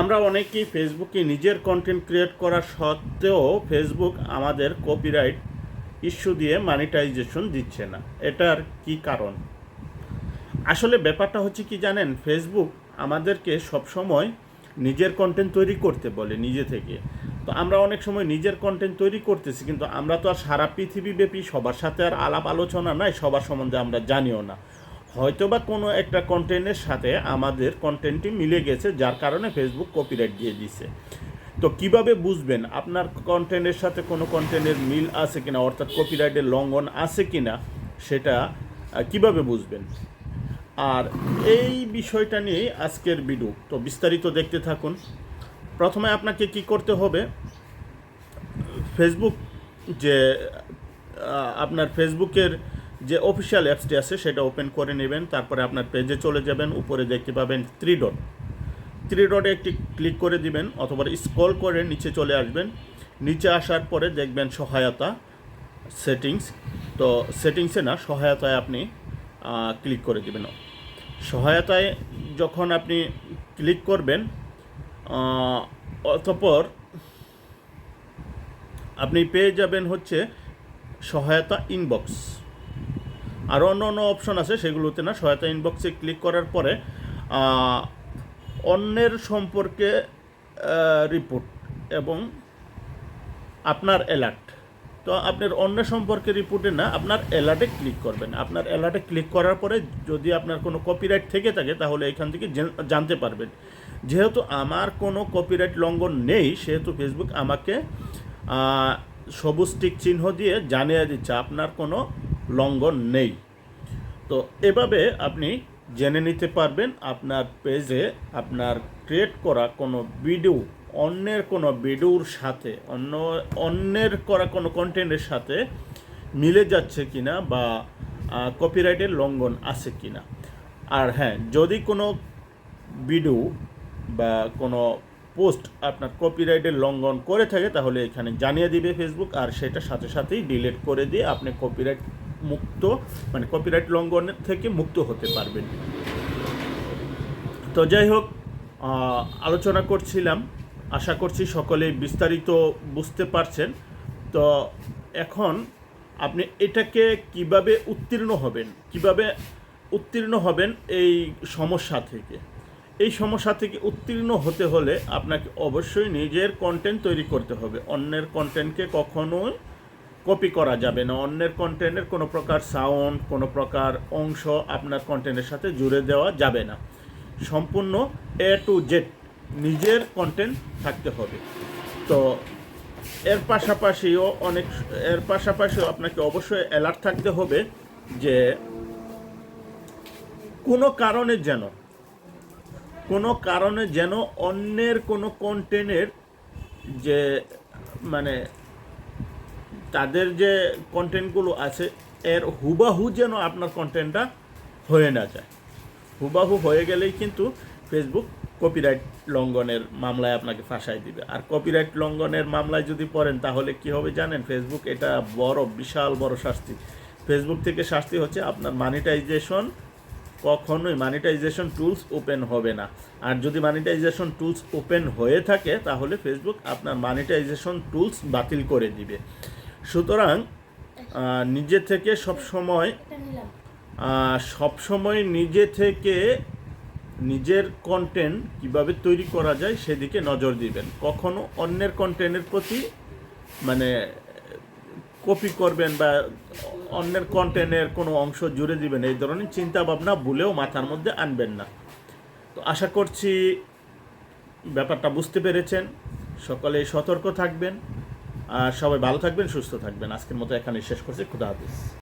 আমরা অনেকেই ফেসবুকে নিজের কন্টেন্ট ক্রিয়েট করা সত্ত্বেও ফেসবুক আমাদের কপিরাইট ইস্যু দিয়ে মানিটাইজেশন দিচ্ছে না। এটার কি কারণ? আসলে ব্যাপারটা হচ্ছে কি জানেন? ফেসবুক আমাদেরকে সবসময় নিজের কন্টেন্ট তৈরি করতে বলে নিজে থেকে। তো আমরা অনেক সময় নিজের কন্টেন্ট তৈরি করতেছি, কিন্তু আমরা তো আর সারা পৃথিবীব্যাপী সবার সাথে আর আলাপ আলোচনা নাই, সবার সম্বন্ধে আমরা জানিও না। হয়তোবা কোনো একটা কন্টেন্টের সাথে আমাদের কন্টেন্টটি মিলে গেছে, যার কারণে ফেসবুক কপিরাইট দিয়ে দিছে। তো কীভাবে বুঝবেন আপনার কন্টেন্টের সাথে কোনো কন্টেন্টের মিল আছে কিনা, অর্থাৎ কপিরাইটের লঙ্ঘন আছে কিনা, সেটা কীভাবে বুঝবেন? আর এই বিষয়টা নিয়ে আজকের ভিডিও তো বিস্তারিত দেখতে থাকুন। প্রথমে আপনাকে কি করতে হবে ফেসবুক যে আপনার ফেসবুকের যে অফিসিয়াল অ্যাপসটি আছে সেটা ওপেন করে নেবেন, তারপরে আপনার পেজে চলে যাবেন, উপরে দেখতে পাবেন থ্রি ডট থ্রি ডটে একটি ক্লিক করে দিবেন অথবা স্ক্রল করে নিচে চলে আসবেন। নিচে আসার পরে দেখবেন সহায়তা সেটিংস তো সেটিংসে না, সহায়তায় আপনি ক্লিক করে দিবেন। সহায়তায় যখন আপনি ক্লিক করবেন অতঃপর আপনি পেয়ে যাবেন হচ্ছে সহায়তা ইনবক্স আরও অন্য অন্য অপশন আছে, সেগুলোতে না সহায়তা ইনবক্সে ক্লিক করার পরে অন্যের সম্পর্কে রিপোর্ট এবং আপনার অ্যালার্ট তো আপনার অন্য সম্পর্কে রিপোর্টে না, আপনার অ্যালার্টে ক্লিক করবেন। আপনার অ্যালার্টে ক্লিক করার পরে যদি আপনার কোনো কপিরাইট থেকে থাকে, তাহলে এখান থেকে জানতে পারবেন। যেহেতু আমার কোনো কপিরাইট লঙ্ঘন নেই, সেহেতু ফেসবুক আমাকে সবুজ টিক চিহ্ন দিয়ে জানিয়ে দিচ্ছে, আপনার কোনো লঙ্ঘন নেই। তো এভাবে আপনি জেনে নিতে পারবেন আপনার পেজে আপনার ক্রিয়েট করা কোনো ভিডিও, অন্যের কোনো ভিডিওর সাথে, অন্য, অন্যের করা কোনো কন্টেন্টের সাথে মিলে যাচ্ছে কিনা বা কপিরাইটের লঙ্ঘন আছে কিনা। আর হ্যাঁ যদি কোনো ভিডিও বা কোনো পোস্ট আপনার কপিরাইটের লঙ্ঘন করে থাকে, তাহলে এখানে জানিয়ে দিবে ফেসবুক আর সেটা সাথে সাথেই ডিলিট করে দিয়ে আপনি কপিরাইট মুক্ত মানে কপিরাইট লঙ্ঘনের থেকে মুক্ত হতে পারবেন। তো যাই হোক আলোচনা করছিলাম। আশা করছি সকলেই বিস্তারিত বুঝতে পারছেন। তো এখন আপনি এটাকে কীভাবে উত্তীর্ণ হবেন? কীভাবে উত্তীর্ণ হবেন এই সমস্যা থেকে? এই সমস্যা থেকে উত্তীর্ণ হতে হলে আপনাকে অবশ্যই নিজের কন্টেন্ট তৈরি করতে হবে। অন্যের কন্টেন্টকে কখনোই কপি করা যাবে না। অন্যের কন্টেন্টের কোনো প্রকার সাউন্ড কোনো প্রকার অংশ আপনার কন্টেন্টের সাথে জুড়ে দেওয়া যাবে না। সম্পূর্ণ এ টু জেড নিজের কন্টেন্ট থাকতে হবে। তো এর পাশাপাশিও অনেক, এর পাশাপাশিও আপনাকে অবশ্যই অ্যালার্ট থাকতে হবে যে কোনো কারণে যেন, কোনো কারণে যেন অন্যের কোনো কন্টেন্টের যে মানে তাদের যে কন্টেন্টগুলো আছে, এর হুবাহু যেন আপনার কন্টেন্টটা হয়ে না যায়। হুবাহু হয়ে গেলেই কিন্তু ফেসবুক কপিরাইট লঙ্ঘনের মামলায় আপনাকে ফাঁসাই দিবে। আর কপিরাইট লঙ্ঘনের মামলায় যদি পড়েন, তাহলে কি হবে জানেন? ফেসবুক এটা বড়, বিশাল বড় শাস্তি। ফেসবুক থেকে শাস্তি হচ্ছে আপনার মানিটাইজেশন কখনোই মানিটাইজেশন টুলস ওপেন হবে না। আর যদি মানিটাইজেশন টুলস ওপেন হয়ে থাকে, তাহলে ফেসবুক আপনার মানিটাইজেশন টুলস বাতিল করে দিবে। সুতরাং নিজে থেকে সব সময় সব সময় নিজে থেকে নিজের কন্টেন্ট কীভাবে তৈরি করা যায় সেদিকে নজর দিবেন। কখনো অন্যের কন্টেন্টের প্রতি মানে কপি করবেন বা অন্যের কন্টেন্টের কোনো অংশ জুড়ে দিবেন, এই ধরনের চিন্তা ভাবনা ভুলেও মাথার মধ্যে আনবেন না। তো আশা করছি ব্যাপারটা বুঝতে পেরেছেন। সকলে সতর্ক থাকবেন। আর সবাই ভালো থাকবেন সুস্থ থাকবেন। আজকের মতো এখানে শেষ করছি। খুদা হাফিজ।